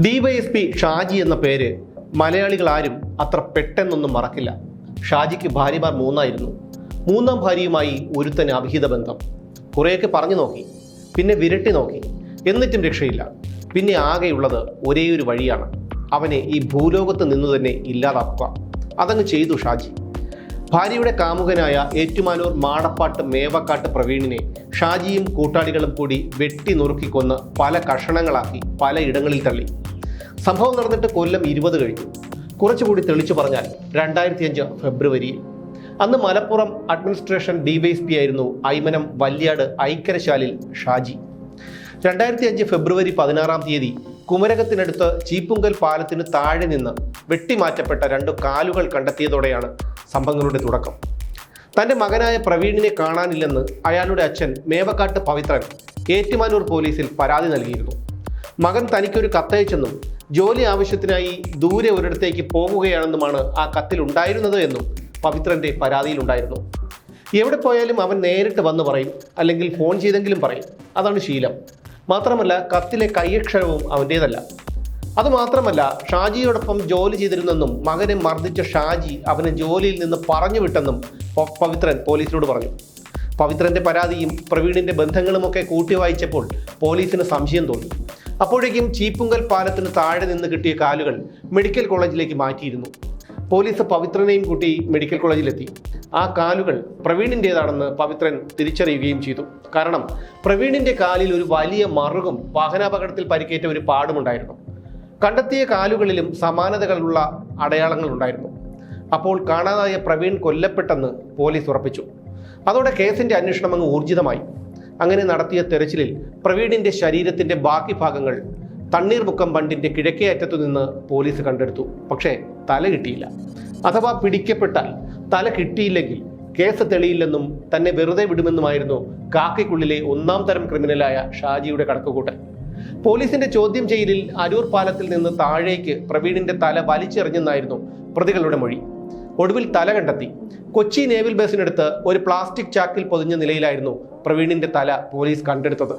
DYSP Shaji എന്ന പേര് മലയാളികൾ ആരും അത്ര പെട്ടെന്നൊന്നും മറക്കില്ല. ഷാജിക്ക് ഭാര്യമാർ മൂന്നായിരുന്നു. മൂന്നാം ഭാര്യയുമായി ഒരുത്തന് അഭിഹിത ബന്ധം. കുറേയൊക്കെ പറഞ്ഞു നോക്കി പിന്നെ വിരട്ടി നോക്കി എന്നിട്ടും രക്ഷയില്ല. പിന്നെ ആകെയുള്ളത് ഒരേ ഒരു വഴിയാണ്. അവനെ ഈ ഭൂലോകത്ത് നിന്ന് തന്നെ ഇല്ലാതാക്കുക. അതങ്ങ് ചെയ്തു ഷാജി. ഭാര്യയുടെ കാമുകനായ ഏറ്റുമാനൂർ മാടപ്പാട്ട് മേവക്കാട്ട് പ്രവീണിനെ ഷാജിയും കൂട്ടാളികളും കൂടി വെട്ടി നുറുക്കിക്കൊന്ന് പല കഷണങ്ങളാക്കി പല ഇടങ്ങളിൽ തള്ളി. സംഭവം നടന്നിട്ട് കൊല്ലം ഇരുപത് കഴിഞ്ഞു. കുറച്ചുകൂടി തെളിച്ചു പറഞ്ഞാൽ രണ്ടായിരത്തി അഞ്ച് ഫെബ്രുവരിയിൽ അന്ന് മലപ്പുറം അഡ്മിനിസ്ട്രേഷൻ ഡിവൈഎസ്പി ആയിരുന്നു ഐമനം വല്യാട് ഐക്കരശാലിൽ ഷാജി. രണ്ടായിരത്തി അഞ്ച് ഫെബ്രുവരി പതിനാറാം തീയതി കുമരകത്തിനടുത്ത് ചീപ്പുങ്കൽ പാലത്തിന് താഴെ നിന്ന് വെട്ടിമാറ്റപ്പെട്ട രണ്ട് കാലുകൾ കണ്ടെത്തിയതോടെയാണ് സംഭവങ്ങളുടെ തുടക്കം. തന്റെ മകനായ പ്രവീണിനെ കാണാനില്ലെന്ന് അയാളുടെ അച്ഛൻ മേവക്കാട്ട് പവിത്രൻ ഏറ്റുമാനൂർ പോലീസിൽ പരാതി നൽകിയിരുന്നു. മകൻ തനിക്കൊരു കത്തയച്ചെന്നും ജോലി ആവശ്യത്തിനായി ദൂരെ ഒരിടത്തേക്ക് പോകുകയാണെന്നുമാണ് ആ കത്തിൽ ഉണ്ടായിരുന്നത് എന്നും പവിത്രന്റെ പരാതിയിലുണ്ടായിരുന്നു എവിടെ പോയാലും അവൻ നേരിട്ട് വന്ന് പറയും അല്ലെങ്കിൽ ഫോൺ ചെയ്തെങ്കിലും പറയും. അതാണ് ശീലം. മാത്രമല്ല കത്തിലെ കൈയക്ഷരവും അവന്റേതല്ല അതുമാത്രമല്ല ഷാജിയോടൊപ്പം ജോലി ചെയ്തിരുന്നെന്നും മകനെ മർദ്ദിച്ച ഷാജി അവനെ ജോലിയിൽ നിന്ന് പറഞ്ഞു വിട്ടെന്നും പവിത്രൻ പോലീസിനോട് പറഞ്ഞു. പവിത്രന്റെ പരാതിയും പ്രവീണിന്റെ ബന്ധങ്ങളുമൊക്കെ കൂട്ടി വായിച്ചപ്പോൾ പോലീസിന് സംശയം തോന്നി. അപ്പോഴേക്കും ചീപ്പുങ്കൽ പാലത്തിന് താഴെ നിന്ന് കിട്ടിയ കാലുകൾ മെഡിക്കൽ കോളേജിലേക്ക് മാറ്റിയിരുന്നു. പോലീസ് പവിത്രനെയും കൂട്ടി മെഡിക്കൽ കോളേജിലെത്തി. ആ കാലുകൾ പ്രവീണിന്റേതാണെന്ന് പവിത്രൻ തിരിച്ചറിയുകയും ചെയ്തു. കാരണം പ്രവീണിന്റെ കാലിൽ ഒരു വലിയ മറുകും വാഹനാപകടത്തിൽ പരിക്കേറ്റ ഒരു പാടുമുണ്ടായിരുന്നു. കണ്ടെത്തിയ കാലുകളിലും സമാനതകളുള്ള അടയാളങ്ങൾ ഉണ്ടായിരുന്നു അപ്പോൾ കാണാതായ പ്രവീൺ കൊല്ലപ്പെട്ടെന്ന് പോലീസ് ഉറപ്പിച്ചു. അതോടെ കേസിന്റെ അന്വേഷണം അങ്ങ് ഊർജിതമായി. അങ്ങനെ നടത്തിയ തെരച്ചിലിൽ പ്രവീണിന്റെ ശരീരത്തിന്റെ ബാക്കി ഭാഗങ്ങൾ തണ്ണീർമുക്കം ബണ്ടിന്റെ കിഴക്കേ അറ്റത്തു നിന്ന് പോലീസ് കണ്ടെടുത്തു. പക്ഷേ തല കിട്ടിയില്ല. അഥവാ പിടിക്കപ്പെട്ടാൽ തല കിട്ടിയില്ലെങ്കിൽ കേസ് തെളിയില്ലെന്നും തന്നെ വെറുതെ വിടുമെന്നുമായിരുന്നു കാക്കയ്ക്കുള്ളിലെ ഒന്നാം തരം ക്രിമിനലായ ഷാജിയുടെ കണക്കുകൂട്ടൽ. പോലീസിന്റെ ചോദ്യം ചെയ്യലിൽ അരൂർ പാലത്തിൽ നിന്ന് താഴേക്ക് പ്രവീണിന്റെ തല വലിച്ചെറിഞ്ഞെന്നായിരുന്നു പ്രതികളുടെ മൊഴി. ഒടുവിൽ തല കണ്ടെത്തി. കൊച്ചി നേവൽ ബസിനടുത്ത് ഒരു പ്ലാസ്റ്റിക് ചാക്കിൽ പൊതിഞ്ഞ നിലയിലായിരുന്നു പ്രവീണിന്റെ തല പോലീസ് കണ്ടെടുത്തത്.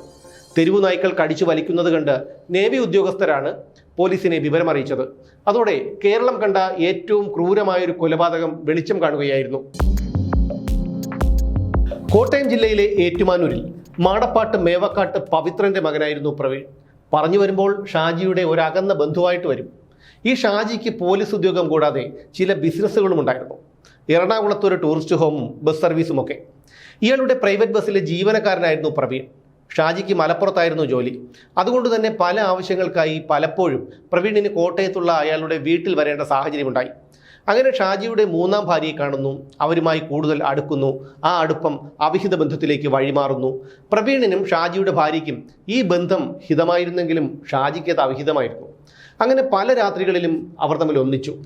തെരുവു നായ്ക്കൾ കടിച്ചു വലിക്കുന്നത് കണ്ട് നേവി ഉദ്യോഗസ്ഥരാണ് പോലീസിനെ വിവരമറിയിച്ചത്. അതോടെ കേരളം കണ്ട ഏറ്റവും ക്രൂരമായൊരു കൊലപാതകം വെളിച്ചം കാണുകയായിരുന്നു. കോട്ടയം ജില്ലയിലെ ഏറ്റുമാനൂരിൽ മാടപ്പാട്ട് മേവക്കാട്ട് പവിത്രന്റെ മകനായിരുന്നു പ്രവീൺ. പറഞ്ഞു വരുമ്പോൾ ഷാജിയുടെ ഒരകന്ന ബന്ധുവായിട്ട് വരും. ഈ ഷാജിക്ക് പോലീസ് ഉദ്യോഗം കൂടാതെ ചില ബിസിനസ്സുകളും ഉണ്ടായിരുന്നു. എറണാകുളത്ത് ഒരു ടൂറിസ്റ്റ് ഹോമും ബസ് സർവീസും ഒക്കെ. ഇയാളുടെ പ്രൈവറ്റ് ബസ്സിലെ ജീവനക്കാരനായിരുന്നു പ്രവീൺ. ഷാജിക്ക് മലപ്പുറത്തായിരുന്നു ജോലി. അതുകൊണ്ട് തന്നെ പല ആവശ്യങ്ങൾക്കായി പലപ്പോഴും പ്രവീണിന് കോട്ടയത്തുള്ള അയാളുടെ വീട്ടിൽ വരേണ്ട സാഹചര്യമുണ്ടായി. അങ്ങനെ ഷാജിയുടെ മൂന്നാം ഭാര്യയെ കാണുന്നു. അവരുമായി കൂടുതൽ അടുക്കുന്നു. ആ അടുപ്പം അവിഹിത ബന്ധത്തിലേക്ക് വഴിമാറുന്നു. പ്രവീണിനും ഷാജിയുടെ ഭാര്യയ്ക്കും ഈ ബന്ധം ഹിതമായിരുന്നെങ്കിലും ഷാജിക്ക് അത് അവിഹിതമായിരുന്നു. അങ്ങനെ പല രാത്രികളിലും അവർ തമ്മിൽ ഒന്നിച്ചു.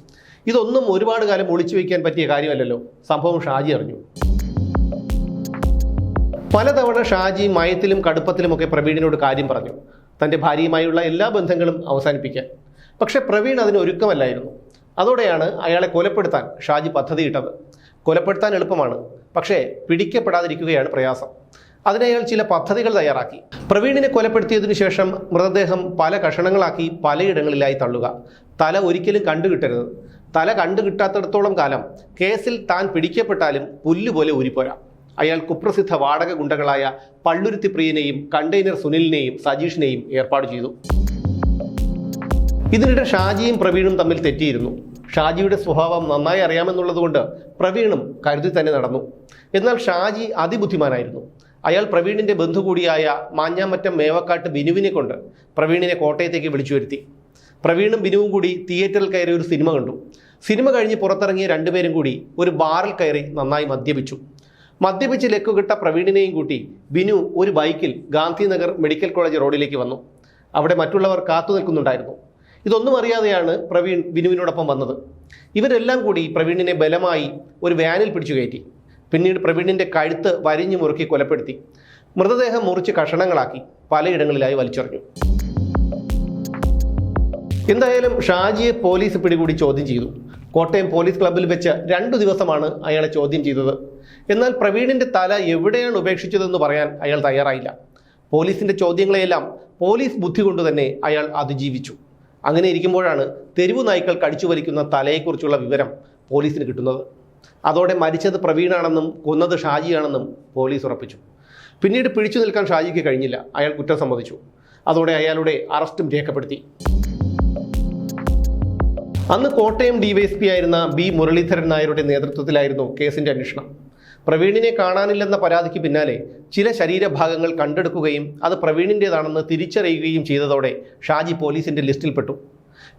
ഇതൊന്നും ഒരുപാട് കാലം ഒളിച്ചു വയ്ക്കാൻ പറ്റിയ കാര്യമല്ലല്ലോ. സംഭവം ഷാജി അറിഞ്ഞു. പലതവണ ഷാജി മയത്തിലും കടുപ്പത്തിലുമൊക്കെ പ്രവീണിനോട് കാര്യം പറഞ്ഞു. തന്റെ ഭാര്യയുമായുള്ള എല്ലാ ബന്ധങ്ങളും അവസാനിപ്പിക്കാൻ. പക്ഷേ പ്രവീൺ അതിന് ഒരുക്കമല്ലായിരുന്നു. അതോടെയാണ് അയാളെ കൊലപ്പെടുത്താൻ ഷാജി പദ്ധതിയിട്ടത്. കൊലപ്പെടുത്താൻ എളുപ്പമാണ്. പക്ഷേ പിടിക്കപ്പെടാതിരിക്കുകയാണ് പ്രയാസം. അതിനയാൾ ചില പദ്ധതികൾ തയ്യാറാക്കി. പ്രവീണിനെ കൊലപ്പെടുത്തിയതിനു ശേഷം മൃതദേഹം പല കഷണങ്ങളാക്കി പലയിടങ്ങളിലായി തള്ളുക. തല ഒരിക്കലും കണ്ടുകിട്ടരുത്. തല കണ്ടുകിട്ടാത്തിടത്തോളം കാലം കേസിൽ താൻ പിടിക്കപ്പെട്ടാലും പുല്ലുപോലെ ഊരിപ്പോരാ. അയാൾ കുപ്രസിദ്ധ വാടക ഗുണ്ടകളായ പള്ളുരുത്തി പ്രിയനെയും കണ്ടെയ്നർ സുനിലിനെയും സജീഷിനെയും ഏർപ്പാട് ചെയ്തു. ഇതിനിടെ ഷാജിയും പ്രവീണും തമ്മിൽ തെറ്റിയിരുന്നു. ഷാജിയുടെ സ്വഭാവം നന്നായി അറിയാമെന്നുള്ളതുകൊണ്ട് പ്രവീണും കരുതി തന്നെ നടന്നു. എന്നാൽ ഷാജി അതിബുദ്ധിമാനായിരുന്നു. അയാൾ പ്രവീണിന്റെ ബന്ധു കൂടിയായ മാഞ്ഞാമറ്റം മേവക്കാട്ട് ബിനുവിനെ കൊണ്ട് പ്രവീണിനെ കോട്ടയത്തേക്ക് വിളിച്ചു വരുത്തി പ്രവീണും ബിനുവും കൂടി തിയേറ്ററിൽ കയറി ഒരു സിനിമ കണ്ടു. സിനിമ കഴിഞ്ഞ് പുറത്തിറങ്ങിയ രണ്ടുപേരും കൂടി ഒരു ബാറിൽ കയറി നന്നായി മദ്യപിച്ചു. മദ്യപിച്ച് ലക്കുകെട്ട പ്രവീണിനെയും കൂട്ടി ബിനു ഒരു ബൈക്കിൽ ഗാന്ധിനഗർ മെഡിക്കൽ കോളേജ് റോഡിലേക്ക് വന്നു. അവിടെ മറ്റുള്ളവർ കാത്തു നിൽക്കുന്നുണ്ടായിരുന്നു. ഇതൊന്നും അറിയാതെയാണ് പ്രവീൺ ബിനുവിനോടൊപ്പം വന്നത്. ഇവരെല്ലാം കൂടി പ്രവീണിനെ ബലമായി ഒരു വാനിൽ പിടിച്ചു കയറ്റി. പിന്നീട് പ്രവീണിന്റെ കഴുത്ത് വരിഞ്ഞു മുറുക്കി കൊലപ്പെടുത്തി. മൃതദേഹം മുറിച്ച് കഷണങ്ങളാക്കി പലയിടങ്ങളിലായി വലിച്ചെറിഞ്ഞു. എന്തായാലും ഷാജിയെ പോലീസ് പിടികൂടി ചോദ്യം ചെയ്തു. കോട്ടയം പോലീസ് ക്ലബ്ബിൽ വെച്ച് രണ്ടു ദിവസമാണ് അയാളെ ചോദ്യം ചെയ്തത്. എന്നാൽ പ്രവീണിന്റെ തല എവിടെയാണ് ഉപേക്ഷിച്ചതെന്ന് പറയാൻ അയാൾ തയ്യാറായില്ല. പോലീസിന്റെ ചോദ്യങ്ങളെയെല്ലാം പോലീസ് ബുദ്ധി കൊണ്ട് തന്നെ അയാൾ അതിജീവിച്ചു. അങ്ങനെ ഇരിക്കുമ്പോഴാണ് തെരുവു നായ്ക്കൾ കടിച്ചു വലിക്കുന്ന തലയെക്കുറിച്ചുള്ള വിവരം പോലീസിന് കിട്ടുന്നത്. അതോടെ മരിച്ചത് പ്രവീണാണെന്നും കൊന്നത് ഷാജിയാണെന്നും പോലീസ് ഉറപ്പിച്ചു. പിന്നീട് പിടിച്ചു നിൽക്കാൻ ഷാജിക്ക് കഴിഞ്ഞില്ല. അയാൾ കുറ്റം സമ്മതിച്ചു. അതോടെ അയാളുടെ അറസ്റ്റും രേഖപ്പെടുത്തി. അന്ന് കോട്ടയം ഡിവൈഎസ്പി ആയിരുന്ന ബി മുരളീധരൻ നായരുടെ നേതൃത്വത്തിലായിരുന്നു കേസിന്റെ അന്വേഷണം. പ്രവീണിനെ കാണാനില്ലെന്ന പരാതിക്ക് പിന്നാലെ ചില ശരീരഭാഗങ്ങൾ കണ്ടെടുക്കുകയും അത് പ്രവീണിന്റേതാണെന്ന് തിരിച്ചറിയുകയും ചെയ്തതോടെ ഷാജി പോലീസിന്റെ ലിസ്റ്റിൽപ്പെട്ടു.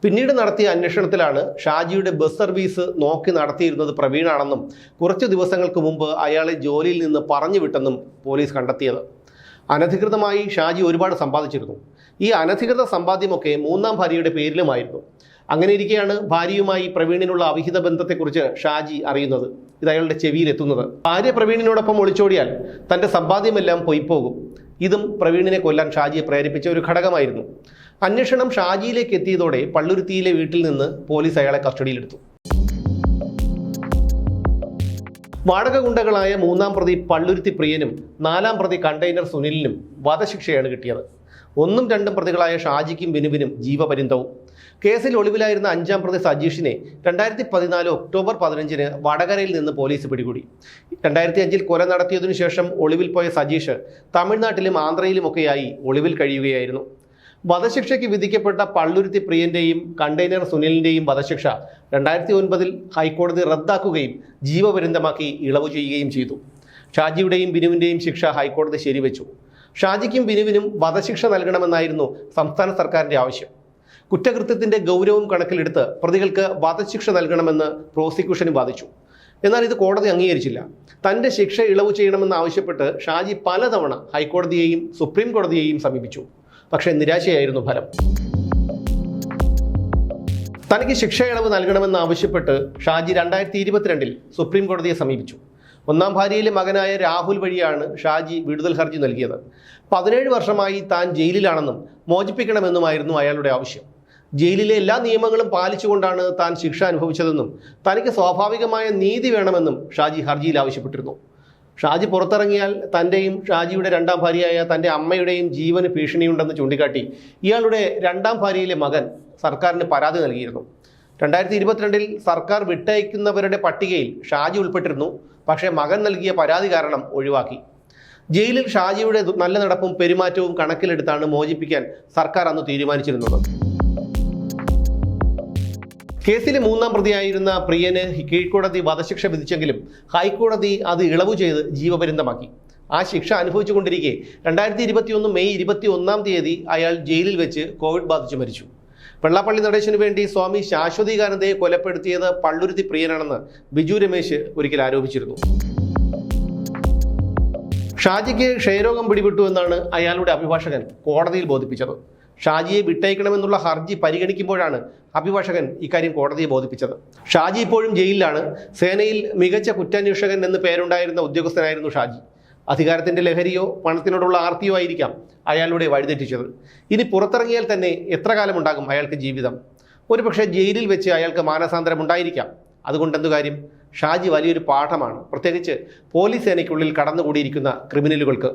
പിന്നീട് നടത്തിയ അന്വേഷണത്തിലാണ് ഷാജിയുടെ ബസ് സർവീസ് നോക്കി നടത്തിയിരുന്നത് പ്രവീണാണെന്നും കുറച്ച് ദിവസങ്ങൾക്ക് മുമ്പ് അയാളെ ജോലിയിൽ നിന്ന് പറഞ്ഞു വിട്ടെന്നും പോലീസ് കണ്ടെത്തിയത്. അനധികൃതമായി ഷാജി ഒരുപാട് സമ്പാദിച്ചിരുന്നു. ഈ അനധികൃത സമ്പാദ്യമൊക്കെ മൂന്നാം ഭാര്യയുടെ പേരിലുമായിരുന്നു. അങ്ങനെ ഇരിക്കെയാണ് ഭാര്യയുമായി പ്രവീണിനുള്ള അവിഹിത ബന്ധത്തെക്കുറിച്ച് ഷാജി അറിയുന്നത്. ഇത് അയാളുടെ ചെവിയിലെത്തുന്നത്. ഭാര്യ പ്രവീണിനോടൊപ്പം ഒളിച്ചോടിയാൽ തന്റെ സമ്പാദ്യമെല്ലാം പൊയ്പോകും. ഇതും പ്രവീണിനെ കൊല്ലാൻ ഷാജിയെ പ്രേരിപ്പിച്ച ഒരു ഘടകമായിരുന്നു. അന്വേഷണം ഷാജിയിലേക്ക് എത്തിയതോടെ പള്ളുരുത്തിയിലെ വീട്ടിൽ നിന്ന് പോലീസ് അയാളെ കസ്റ്റഡിയിലെടുത്തു. വാടക ഗുണ്ടകളായ മൂന്നാം പ്രതി പള്ളുരുത്തി പ്രിയനും നാലാം പ്രതി കണ്ടെയ്നർ സുനിലിനും വധശിക്ഷയാണ് കിട്ടിയത്. ഒന്നും രണ്ടും പ്രതികളായ ഷാജിക്കും ബിനുവിനും ജീവപര്യന്തവും. കേസിൽ ഒളിവിലായിരുന്ന അഞ്ചാം പ്രതി സജീഷിനെ രണ്ടായിരത്തി പതിനാല് ഒക്ടോബർ പതിനഞ്ചിന് വടകരയിൽ നിന്ന് പോലീസ് പിടികൂടി. രണ്ടായിരത്തി അഞ്ചിൽ കൊല നടത്തിയതിനു ശേഷം ഒളിവിൽ പോയ സജീഷ് തമിഴ്നാട്ടിലും ആന്ധ്രയിലുമൊക്കെയായി ഒളിവിൽ കഴിയുകയായിരുന്നു. വധശിക്ഷയ്ക്ക് വിധിക്കപ്പെട്ട പള്ളുരുത്തി പ്രിയന്റെയും കണ്ടെയ്നർ സുനിലിന്റെയും വധശിക്ഷ രണ്ടായിരത്തി ഒൻപതിൽ ഹൈക്കോടതി റദ്ദാക്കുകയും ജീവപര്യന്തമാക്കി ഇളവ് ചെയ്യുകയും ചെയ്തു. ഷാജിയുടെയും ബിനുവിന്റെയും ശിക്ഷ ഹൈക്കോടതി ശരിവെച്ചു. ഷാജിക്കും ബിനുവിനും വധശിക്ഷ നൽകണമെന്നായിരുന്നു സംസ്ഥാന സർക്കാരിന്റെ ആവശ്യം. കുറ്റകൃത്യത്തിന്റെ ഗൗരവം കണക്കിലെടുത്ത് പ്രതികൾക്ക് വധശിക്ഷ നൽകണമെന്ന് പ്രോസിക്യൂഷനും വാദിച്ചു. എന്നാൽ ഇത് കോടതി അംഗീകരിച്ചില്ല. തന്റെ ശിക്ഷ ഇളവ് ചെയ്യണമെന്ന് ആവശ്യപ്പെട്ട് ഷാജി പലതവണ ഹൈക്കോടതിയെയും സുപ്രീം കോടതിയെയും സമീപിച്ചു. പക്ഷേ നിരാശയായിരുന്നു ഫലം. തനിക്ക് ശിക്ഷ ഇളവ് നൽകണമെന്ന് ആവശ്യപ്പെട്ട് ഷാജി രണ്ടായിരത്തി ഇരുപത്തിരണ്ടിൽ സുപ്രീം കോടതിയെ സമീപിച്ചു. ഒന്നാം ഭാര്യയിലെ മകനായ രാഹുൽ വഴിയാണ് ഷാജി വിടുതൽ ഹർജി നൽകിയത്. പതിനേഴ് വർഷമായി താൻ ജയിലിലാണെന്നും മോചിപ്പിക്കണമെന്നുമായിരുന്നു അയാളുടെ ആവശ്യം. ജയിലിലെ എല്ലാ നിയമങ്ങളും പാലിച്ചുകൊണ്ടാണ് താൻ ശിക്ഷ അനുഭവിച്ചതെന്നും തനിക്ക് സ്വാഭാവികമായ നീതി വേണമെന്നും ഷാജി ഹർജിയിൽ ആവശ്യപ്പെട്ടിരുന്നു. ഷാജി പുറത്തിറങ്ങിയാൽ തന്റെയും ഷാജിയുടെ രണ്ടാം ഭാര്യയായ തന്റെ അമ്മയുടെയും ജീവന് ഭീഷണിയുണ്ടെന്ന് ചൂണ്ടിക്കാട്ടി ഇയാളുടെ രണ്ടാം ഭാര്യയിലെ മകൻ സർക്കാരിന് പരാതി നൽകിയിരുന്നു. രണ്ടായിരത്തി ഇരുപത്തിരണ്ടിൽ സർക്കാർ വിട്ടയക്കുന്നവരുടെ പട്ടികയിൽ ഷാജി ഉൾപ്പെട്ടിരുന്നു. പക്ഷേ മകൻ നൽകിയ പരാതി കാരണം ഒഴിവാക്കി. ജയിലിൽ ഷാജിയുടെ നല്ല നടപ്പും പെരുമാറ്റവും കണക്കിലെടുത്താണ് മോചിപ്പിക്കാൻ സർക്കാർ അന്ന് തീരുമാനിച്ചിരുന്നത്. കേസിലെ മൂന്നാം പ്രതിയായിരുന്ന പ്രിയന് കീഴ്ക്കോടതി വധശിക്ഷ വിധിച്ചെങ്കിലും ഹൈക്കോടതി അത് ഇളവ് ചെയ്ത് ജീവപര്യന്തമാക്കി. ആ ശിക്ഷ അനുഭവിച്ചുകൊണ്ടിരിക്കെ രണ്ടായിരത്തി ഇരുപത്തിയൊന്ന് മെയ് ഇരുപത്തി ഒന്നാം തീയതി അയാൾ ജയിലിൽ വെച്ച് കോവിഡ് ബാധിച്ച് മരിച്ചു. വെള്ളാപ്പള്ളി നടേശന് വേണ്ടി സ്വാമി ശാശ്വതീകാനന്ദയെ കൊലപ്പെടുത്തിയത് പള്ളുരുത്തി പ്രിയനാണെന്ന് ബിജു രമേശ് ഒരിക്കൽ ആരോപിച്ചിരുന്നു. ഷാജിക്ക് ക്ഷയരോഗം പിടിപെട്ടു എന്നാണ് അയാളുടെ അഭിഭാഷകൻ കോടതിയിൽ ബോധിപ്പിച്ചത്. ഷാജിയെ വിട്ടയക്കണമെന്നുള്ള ഹർജി പരിഗണിക്കുമ്പോഴാണ് അഭിഭാഷകൻ ഇക്കാര്യം കോടതിയെ ബോധിപ്പിച്ചത്. ഷാജി ഇപ്പോഴും ജയിലിലാണ്. സേനയിൽ മികച്ച കുറ്റാന്വേഷകൻ എന്ന് പേരുണ്ടായിരുന്ന ഉദ്യോഗസ്ഥനായിരുന്നു ഷാജി. അധികാരത്തിന്റെ ലഹരിയോ പണത്തിനോടുള്ള ആർത്തിയോ ആയിരിക്കാം അയാളുടെ വഴിതെറ്റിച്ചത്. ഇനി പുറത്തിറങ്ങിയാൽ തന്നെ എത്ര കാലം ഉണ്ടാകും അയാൾക്ക് ജീവിതം? ഒരുപക്ഷെ ജയിലിൽ വെച്ച് അയാൾക്ക് മാനസാന്തരം ഉണ്ടായിരിക്കാം. അതുകൊണ്ട് എന്തു കാര്യം? ഷാജി വലിയൊരു പാഠമാണ്. പ്രത്യേകിച്ച് പോലീസ് സേനയ്ക്കുള്ളിൽ കടന്നുകൂടിയിരിക്കുന്ന ക്രിമിനലുകൾക്ക്.